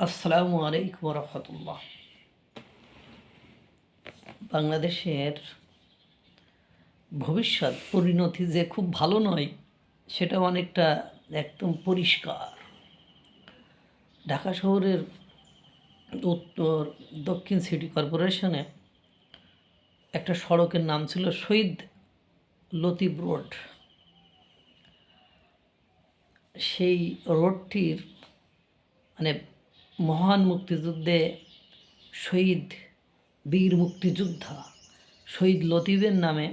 আসসালামু আলাইকুম রহমতুল্লাহ বাংলাদেশের ভবিষ্যৎ পরিণতি যে খুব ভালো নয় সেটা অনেকটা একদম পরিষ্কার। ঢাকা শহরের উত্তর দক্ষিণ সিটি কর্পোরেশনে একটা সড়কের নাম ছিল শহীদ লতিফ রোড। সেই রোডটির মানে মহান মুক্তিযুদ্ধে শহীদ, বীর মুক্তিযোদ্ধা শহীদ লতিফের নামে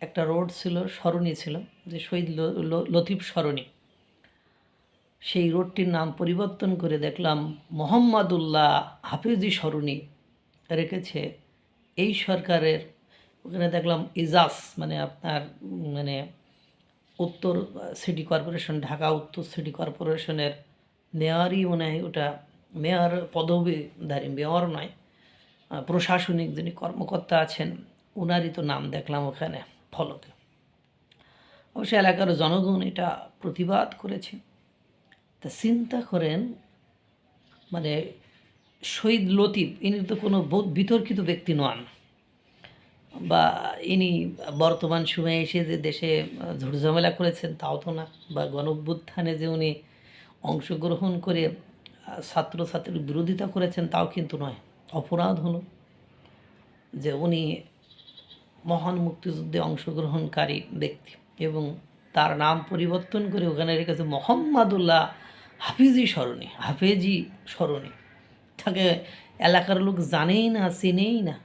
একটা রোড ছিল, সরণি ছিল, যে শহীদ লতিফ সরণি। সেই রোডটির নাম পরিবর্তন করে দেখলাম মোহাম্মদুল্লাহ হাফিজি সরণি রেখেছে এই সরকারের, ওখানে দেখলাম ইজাস মানে আপনার মানে উত্তর সিটি কর্পোরেশন, ঢাকা উত্তর সিটি কর্পোরেশনের নেওয়ারই মনে হয় ওটা মেয়র পদবীধারী মেয়র নয় প্রশাসনিক যিনি কর্মকর্তা আছেন ওনারই তো নাম দেখলাম ওখানে, ফলকে। অবশ্য এলাকার জনগণ এটা প্রতিবাদ করেছে। তা চিন্তা করেন মানে শহীদ লতিফ, ইনি তো কোনো বিতর্কিত ব্যক্তি নন, বা ইনি বর্তমান সময়ে এসে যে দেশে ঝুটঝামেলা করেছেন, তাও তো না, বা গণভ্যুত্থানে যে উনি অংশগ্রহণ করে ছাত্রছাত্রীর বিরোধিতা করেছেন, তাও কিন্তু নয়, অপরাধ হলো যে উনি মহান মুক্তিযুদ্ধে অংশগ্রহণকারী ব্যক্তি এবং তার নাম পরিবর্তন করে ওখানে রেখেছে মোহাম্মদুল্লাহ হাফিজি সরণি হাফেজি সরণি তাকে এলাকার লোক জানেই না, চেনেই না।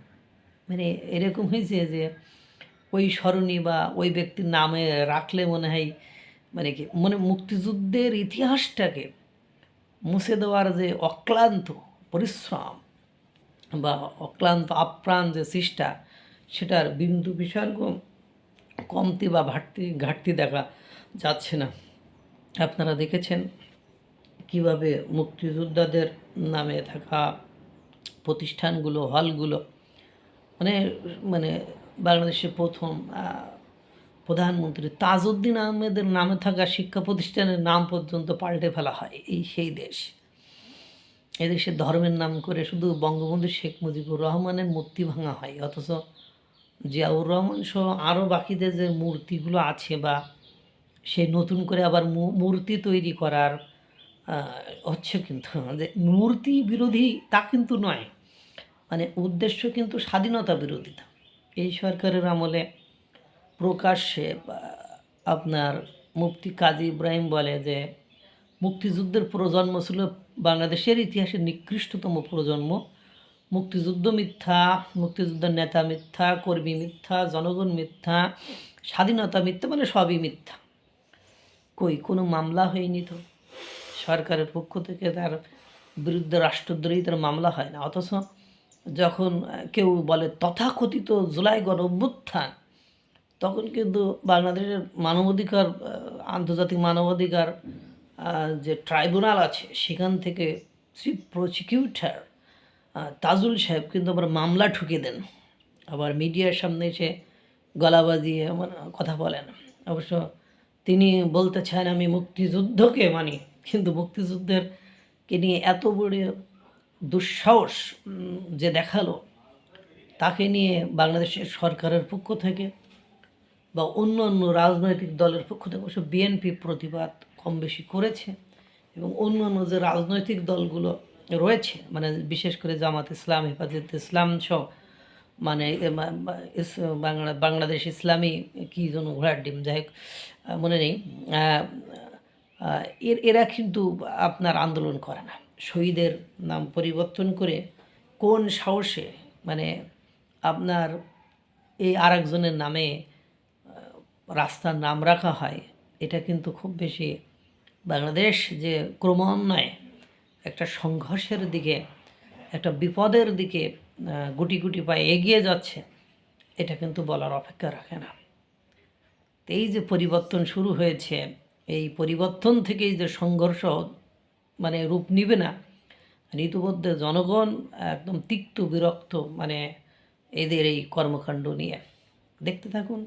মানে এরকম হয়েছে যে ওই স্মরণী বা ওই ব্যক্তির নামে রাখলে মনে হয় মানে কি মানে মুক্তিযুদ্ধের ইতিহাসটাকে মুছে দেওয়ার যে অক্লান্ত পরিশ্রম বা অক্লান্ত আপ্রাণ যে চেষ্টা, সেটার বিন্দু বিসর্গ কমতি বা ঘাটতি ঘাটতি দেখা যাচ্ছে না। আপনারা দেখেছেন কীভাবে মুক্তিযোদ্ধাদের নামে থাকা প্রতিষ্ঠানগুলো, হলগুলো মানে মানে বাংলাদেশে প্রথম প্রধানমন্ত্রী তাজউদ্দিন আহমেদের নামে থাকা শিক্ষা প্রতিষ্ঠানের নাম পর্যন্ত পাল্টে ফেলা হয় এই সেই দেশ। এদেশে ধর্মের নাম করে শুধু বঙ্গবন্ধু শেখ মুজিবুর রহমানের মূর্তি ভাঙা হয়, অথচ জিয়াউর রহমান সহ আরও বাকিদের যে মূর্তিগুলো আছে বা সে নতুন করে আবার মূর্তি তৈরি করার হচ্ছে কিন্তু যে মূর্তি বিরোধী তা কিন্তু নয় মানে উদ্দেশ্য কিন্তু স্বাধীনতা বিরোধিতা এই সরকারের আমলে প্রকাশ্যে আপনার মুফতি কাজী ইব্রাহিম বলে যে, মুক্তিযুদ্ধের প্রজন্ম ছিল বাংলাদেশের ইতিহাসের নিকৃষ্টতম প্রজন্ম। মুক্তিযুদ্ধ মিথ্যা, মুক্তিযুদ্ধের নেতা মিথ্যা, কর্মী মিথ্যা, জনগণ মিথ্যা, স্বাধীনতা মিথ্যা মানে সবই মিথ্যা। কই, কোনো মামলা হয়নি তো? সরকারের পক্ষ থেকে তার বিরুদ্ধে রাষ্ট্রদ্রোহিতার মামলা হয় না। অথচ যখন কেউ বলে তথাকথিত জুলাই গণ অভ্যুত্থান তখন কিন্তু বাংলাদেশের মানবাধিকার আন্তর্জাতিক মানবাধিকার যে ট্রাইব্যুনাল আছে, সেখান থেকে চিফ প্রসিকিউটর তাজুল সাহেব কিন্তু আবার মামলা ঠুকে দেন। আবার মিডিয়ার সামনে এসে গলা বাজিয়ে মানে কথা বলেন। অবশ্য তিনি বলতে চান আমি মুক্তিযুদ্ধকে মানি, কিন্তু মুক্তিযুদ্ধের কে নিয়ে এত বড় দুঃসাহস যে দেখাল, তাকে নিয়ে বাংলাদেশের সরকারের পক্ষ থেকে বা অন্য অন্য রাজনৈতিক দলের পক্ষ থেকে অবশ্য বিএনপি প্রতিবাদ কম বেশি করেছে এবং অন্য অন্য যে রাজনৈতিক দলগুলো রয়েছে মানে বিশেষ করে জামাত ইসলাম, হেফাজত ইসলাম সহ মানে বাংলাদেশ ইসলামী কী যেন ঘোড়ার ডিম, যাই মনে নেই এরা কিন্তু আপনার আন্দোলন করে না। শহীদের নাম পরিবর্তন করে কোন সাহসে মানে আপনার এই আরেকজনের নামে রাস্তার নাম রাখা হয়, এটা কিন্তু খুব বেশি বাংলাদেশ যে ক্রমান্বয়ে একটা সংঘর্ষের দিকে, একটা বিপদের দিকে গুটি গুটি পায়ে এগিয়ে যাচ্ছে, এটা কিন্তু বলার অপেক্ষা রাখে না। এই যে পরিবর্তন শুরু হয়েছে, এই পরিবর্তন থেকেই যে সংঘর্ষ মানে রূপ নিবে না ইতিমধ্যে জনগণ একদম তিক্ত বিরক্ত মানে এদের এই কর্মকাণ্ড নিয়ে। দেখতে থাকুন।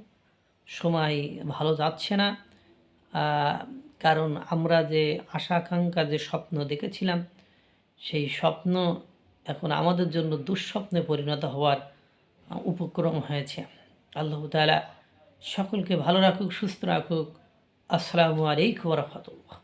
সময় ভালো যাচ্ছে না। কারণ আমরা যে আশা আকাঙ্ক্ষা, যে স্বপ্ন দেখেছিলাম, সেই স্বপ্ন এখন আমাদের জন্য দুঃস্বপ্নে পরিণত হওয়ার উপক্রম হয়েছে। আল্লাহ তালা সকলকে ভালো রাখুক, সুস্থ রাখুক। আসসালামু আলাইকুম রহমতুল্লাহ।